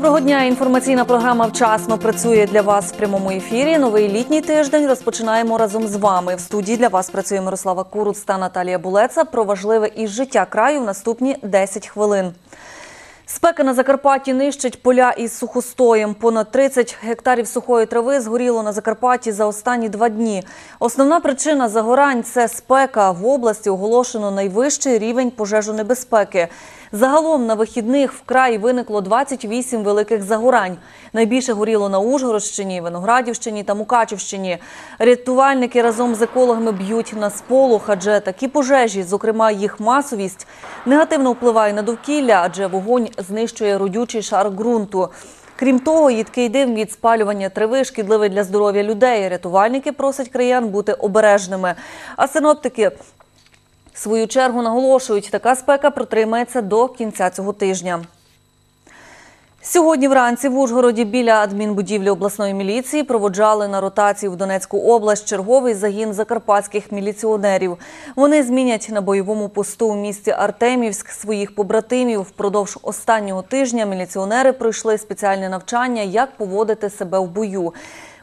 Доброго дня. Інформаційна програма вчасно працює для вас в прямому ефірі. Новий літній тиждень розпочинаємо разом з вами. В студії для вас працює Мирослава Куруц та Наталія Булеца. Про важливе із життя краю в наступні 10 хвилин. Спека на Закарпатті нищить поля із сухостоєм. Понад 30 гектарів сухої трави згоріло на Закарпатті за останні два дні. Основна причина загорань – це спека. В області оголошено найвищий рівень пожежонебезпеки. Загалом на вихідних в краї виникло 28 великих загорань. Найбільше горіло на Ужгородщині, Виноградівщині та Мукачівщині. Рятувальники разом з екологами б'ють на сполох, адже такі пожежі, зокрема їх масовість, негативно впливає на довкілля, адже вогонь знищує родючий шар ґрунту. Крім того, їдкий дим від спалювання трави шкідливий для здоров'я людей. Рятувальники просять краян бути обережними. А синоптики свою чергу наголошують, така спека протримається до кінця цього тижня. Сьогодні вранці в Ужгороді біля адмінбудівлі обласної міліції проводжали на ротацію в Донецьку область черговий загін закарпатських міліціонерів. Вони змінять на бойовому посту у місті Артемівськ своїх побратимів. Впродовж останнього тижня міліціонери пройшли спеціальне навчання, як поводити себе в бою.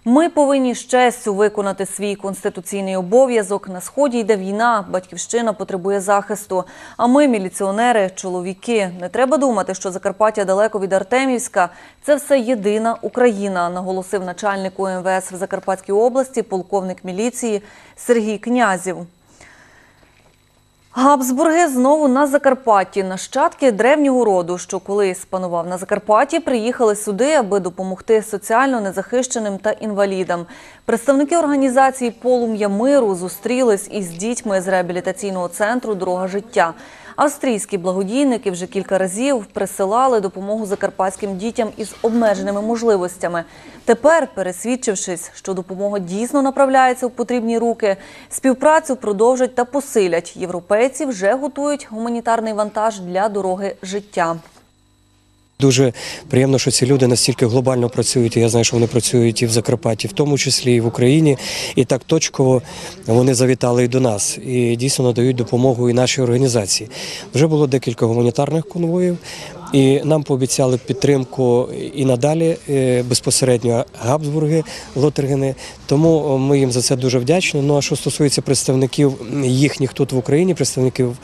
Ми повинні з честю виконати свій конституційний обов'язок. На сході йде війна, батьківщина потребує захисту. А ми, міліціонери, чоловіки. Не треба думати, що Закарпаття далеко від Артемівська. Це все єдина Україна, наголосив начальник УМВС в Закарпатській області, полковник міліції Сергій Князів. Габсбурги знову на Закарпатті. Нащадки древнього роду, що колись панував на Закарпатті, приїхали сюди, аби допомогти соціально незахищеним та інвалідам. Представники організації Полум'я миру зустрілись із дітьми з реабілітаційного центру Дорога життя. Австрійські благодійники вже кілька разів присилали допомогу закарпатським дітям із обмеженими можливостями. Тепер, пересвідчившись, що допомога дійсно направляється в потрібні руки, співпрацю продовжать та посилять. Європейці вже готують гуманітарний вантаж для дороги життя. Дуже приємно, що ці люди настільки глобально працюють. Я знаю, що вони працюють і в Закарпатті, в тому числі і в Україні. І так точково вони завітали і до нас і дійсно надають допомогу і нашій організації. Вже було декілька гуманітарних конвоїв. І нам пообіцяли підтримку і надалі е, безпосередньо Габсбурги, Лотергени. Тому ми їм за це дуже вдячні. Ну а що стосується представників їхніх тут в Україні, представників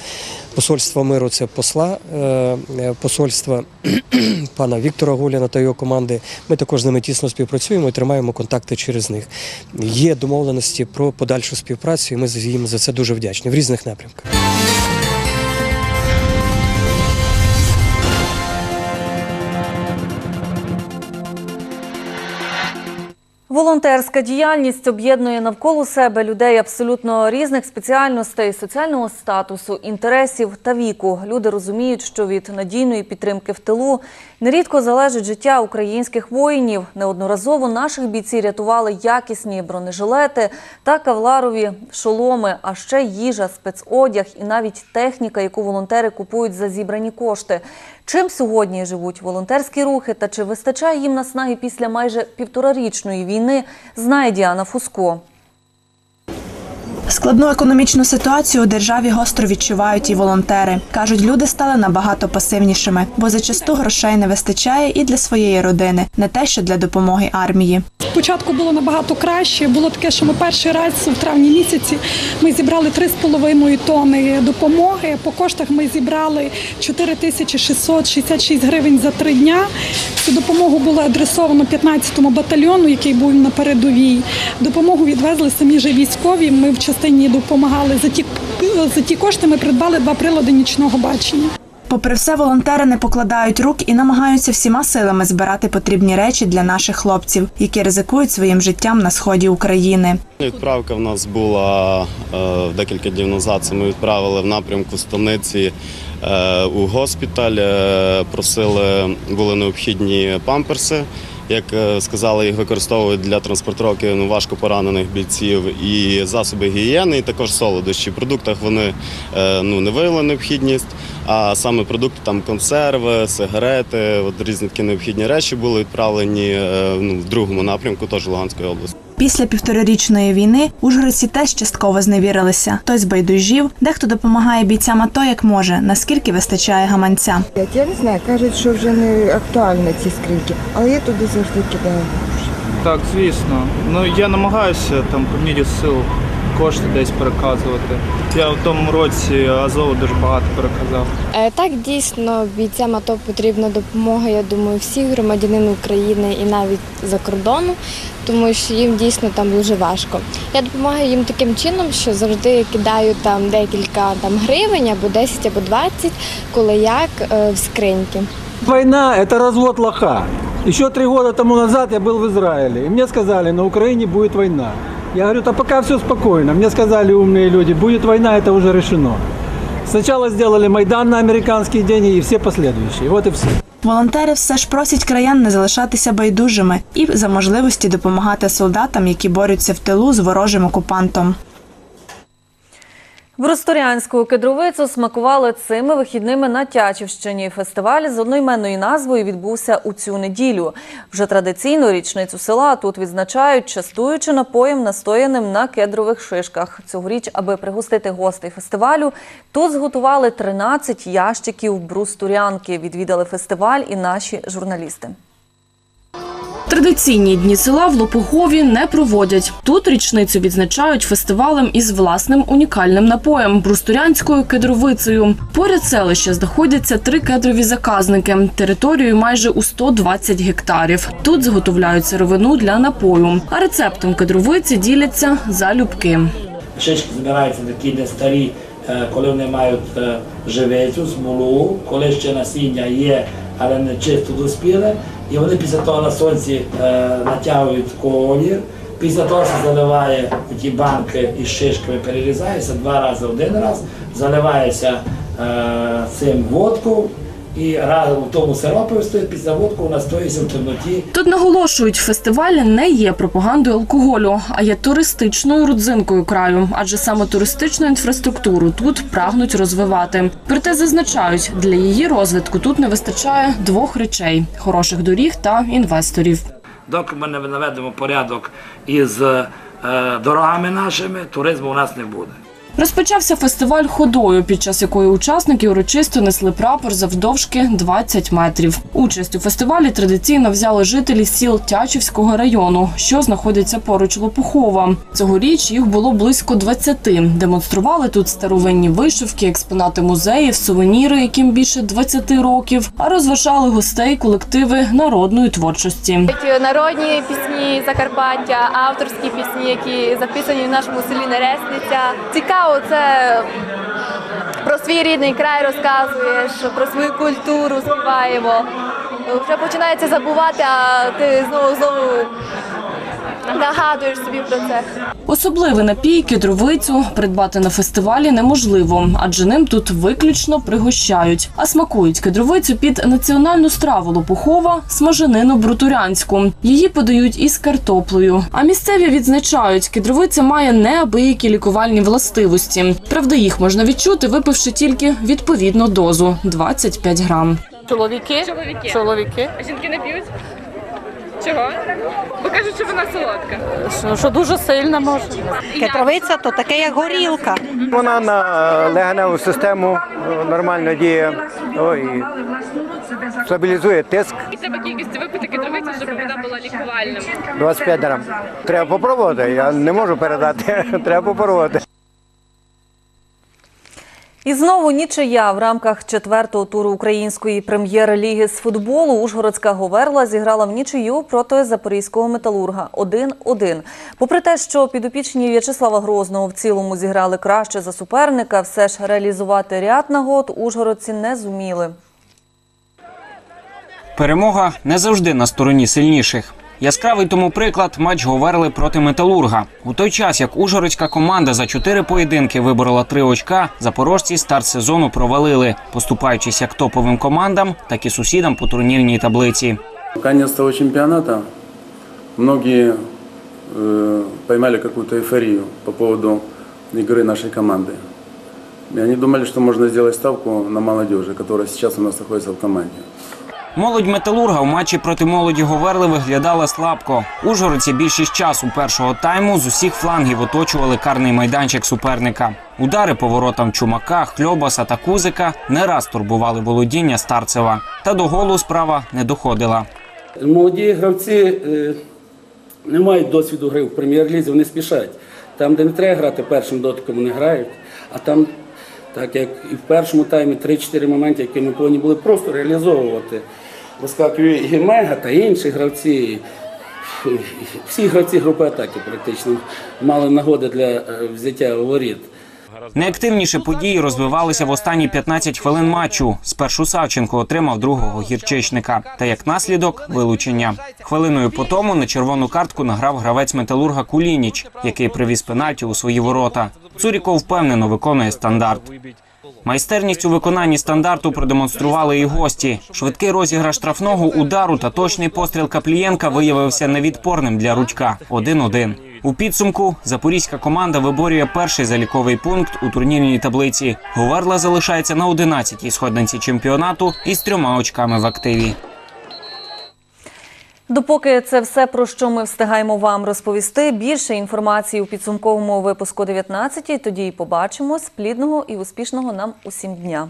посольства миру, це посла е, е, посольства пана Віктора Гуляна та його команди. Ми також з ними тісно співпрацюємо і тримаємо контакти через них. Є домовленості про подальшу співпрацю, і ми їм за це дуже вдячні в різних напрямках. Волонтерська діяльність об'єднує навколо себе людей абсолютно різних спеціальностей, соціального статусу, інтересів та віку. Люди розуміють, що від надійної підтримки в тилу нерідко залежить життя українських воїнів. Неодноразово наших бійці рятували якісні бронежилети та кавларові шоломи, а ще їжа, спецодяг і навіть техніка, яку волонтери купують за зібрані кошти. Чим сьогодні живуть волонтерські рухи та чи вистачає їм наснаги після майже півторарічної війни, знає Діана Фуско. Складну економічну ситуацію у державі гостро відчувають і волонтери. Кажуть, люди стали набагато пасивнішими, бо зачасту грошей не вистачає і для своєї родини, не те, що для допомоги армії. Спочатку було набагато краще. Було таке, що ми перший раз в травні місяці ми зібрали 3,5 тонни допомоги. По коштах ми зібрали 4666 гривень за три дня. Цю допомогу було адресовано 15-му батальйону, який був на передовій. Допомогу відвезли самі ж військові. Ми в частині допомагали за ті за ті кошти. Ми придбали два прилади нічного бачення. Попри все, волонтери не покладають рук і намагаються всіма силами збирати потрібні речі для наших хлопців, які ризикують своїм життям на сході України. Відправка в нас була е, декілька днів назад. Це ми відправили в напрямку станиці е, у госпіталь. е, Просили були необхідні памперси. Як е, сказали, їх використовують для транспортировки ну, важко поранених бійців і засоби гігієни, і також солодощі. В продуктах вони е, ну, не виявили необхідність, а саме продукти там консерви, сигарети, от різні такі необхідні речі були відправлені е, ну, в другому напрямку, теж Луганської області. Після півторарічної війни ужгородці теж частково зневірилися. Хтось байдужів, дехто допомагає бійцям АТО як може, наскільки вистачає гаманця. Я не знаю, кажуть, що вже не актуально ці скриньки, але я туди завжди кидаю. Так, звісно. Ну я намагаюся там по мірі сил кошти десь переказувати. Я в тому році Азову дуже багато переказав. Е, Так, дійсно, бійцям АТО потрібна допомога, я думаю, всіх громадянин України і навіть за кордону, тому що їм дійсно там дуже важко. Я допомагаю їм таким чином, що завжди кидаю там декілька там гривень або 10, або 20, коли як е, в скриньки. Война – это развод лоха. Еще три года тому назад я был в Израиле, и мне сказали, на Украине будет война. Я говорю, да пока все спокойно. Мне сказали умные люди, будет война, это уже решено. Сначала сделали Майдан на американские деньги и все последующие. Вот и все. Волонтери все ж просять краян не залишатися байдужими і за можливості допомагати солдатам, які борються в тилу з ворожим окупантом. В Росторянську кедровицю смакували цими вихідними на Тячівщині. Фестиваль з одноіменною назвою відбувся у цю неділю. Вже традиційну річницю села тут відзначають, частуючи напоєм, настояним на кедрових шишках. Цьогоріч, аби пригостити гостей фестивалю, тут зготували 13 ящиків брустурянки. Відвідали фестиваль і наші журналісти. Традиційні дні села в Лопугові не проводять. Тут річницю відзначають фестивалем із власним унікальним напоєм брустурянською кедровицею. Поряд селища знаходяться три кедрові заказники територією майже у 120 гектарів. Тут зготовляють сировину для напою. А рецептом кедровиці діляться залюбки. Шишки збираються такі не старі, е, коли вони мають е, живицю, смолу, коли ще насіння є, але не чисто доспіле. І вони після того на сонці е, натягують колір. Після того що заливає ті банки із шишками, перерізається два рази один раз, заливається е, цим водку і разом в тому стоїть, після водку настоїться в темноті. Тут наголошують, фестиваль не є пропагандою алкоголю, а є туристичною родзинкою краю, адже саме туристичну інфраструктуру тут прагнуть розвивати. Проте зазначають, для її розвитку тут не вистачає двох речей: хороших доріг та інвесторів. Доки ми не наведемо порядок із е, дорогами нашими, туризму у нас не буде. Розпочався фестиваль ходою, під час якої учасники урочисто несли прапор завдовжки 20 метрів. Участь у фестивалі традиційно взяли жителі сіл Тячівського району, що знаходиться поруч Лопухова. Цьогоріч їх було близько 20. Демонстрували тут старовинні вишивки, експонати музеїв, сувеніри, яким більше 20 років, а розважали гостей колективи народної творчості. Народні пісні Закарпаття, авторські пісні, які записані в нашому селі Нересниця. Цікаво, це про свій рідний край розказуєш, про свою культуру співаємо. Вже починається забувати, а ти знову знову нагадуєш собі про це. Особливий напій кедровицю придбати на фестивалі неможливо, адже ним тут виключно пригощають. А смакують кедровицю під національну страву Лопухова смаженину брутурянську. Її подають із картоплею. А місцеві відзначають, кедровиця має неабиякі лікувальні властивості. Правда, їх можна відчути, випивши тільки відповідну дозу 25 грам. Чоловіки? Чоловіки. Чоловіки. А жінки не п'ють? Чого? Бо кажуть, що вона солодка. Що, що дуже сильно може. Кетровиця то таке, як горілка. Вона на легеневу систему е, нормально діє о, і стабілізує тиск. І треба кількість випити кедровиці, щоб вона була лікувальним. 25 грам. Треба попробувати. Я не можу передати. Треба попробувати. І знову нічия в рамках четвертого туру української прем'єр-ліги з футболу Ужгородська Говерла зіграла в нічию проти запорізького металурга 1-1. Попри те, що підопічні В'ячеслава Грозного в цілому зіграли краще за суперника, все ж реалізувати ряд нагод ужгородці не зуміли. Перемога не завжди на стороні сильніших. Яскравий тому приклад матч Говерли проти Металурга. У той час, як ужгородська команда за чотири поєдинки виборола три очка, запорожці старт сезону провалили, поступаючись як топовим командам, так і сусідам по турнірній таблиці. Конец того чемпионата многие э, поймали какую-то эйфорию по поводу игры нашей команды. И они думали, что можно сделать ставку на молодежи, которая сейчас у нас находится в команде. Молодь металурга у матчі проти молоді Говерли виглядала слабко. Ужгородці більшість часу першого тайму з усіх флангів оточували карний майданчик суперника. Удари по воротам Чумака, Хльобаса та Кузика не раз турбували володіння Старцева. Та до голу справа не доходила. Молоді гравці е, не мають досвіду гри в прем'єр-лізі, вони спішать. Там, де не треба грати першим дотиком, вони грають. А там, так як і в першому таймі 3-4 моменти, які ми повинні були просто реалізовувати. Вискакує і Мега та інші гравці. Всі гравці групи атаки практично мали нагоди для е, взяття воріт. Найактивніше події розвивалися в останні 15 хвилин матчу. Спершу Савченко отримав другого гірчичника. Та як наслідок вилучення. Хвилиною по тому на червону картку награв гравець металурга Кулініч, який привіз пенальті у свої ворота. Цуріков впевнено виконує стандарт. Майстерність у виконанні стандарту продемонстрували і гості. Швидкий розіграш штрафного удару та точний постріл Каплієнка виявився невідпорним для ручка 1-1. У підсумку запорізька команда виборює перший заліковий пункт у турнірній таблиці. Говерла залишається на 11-й сходниці чемпіонату із трьома очками в активі. Допоки це все, про що ми встигаємо вам розповісти. Більше інформації у підсумковому випуску 19 Тоді і побачимось. Плідного і успішного нам усім дня.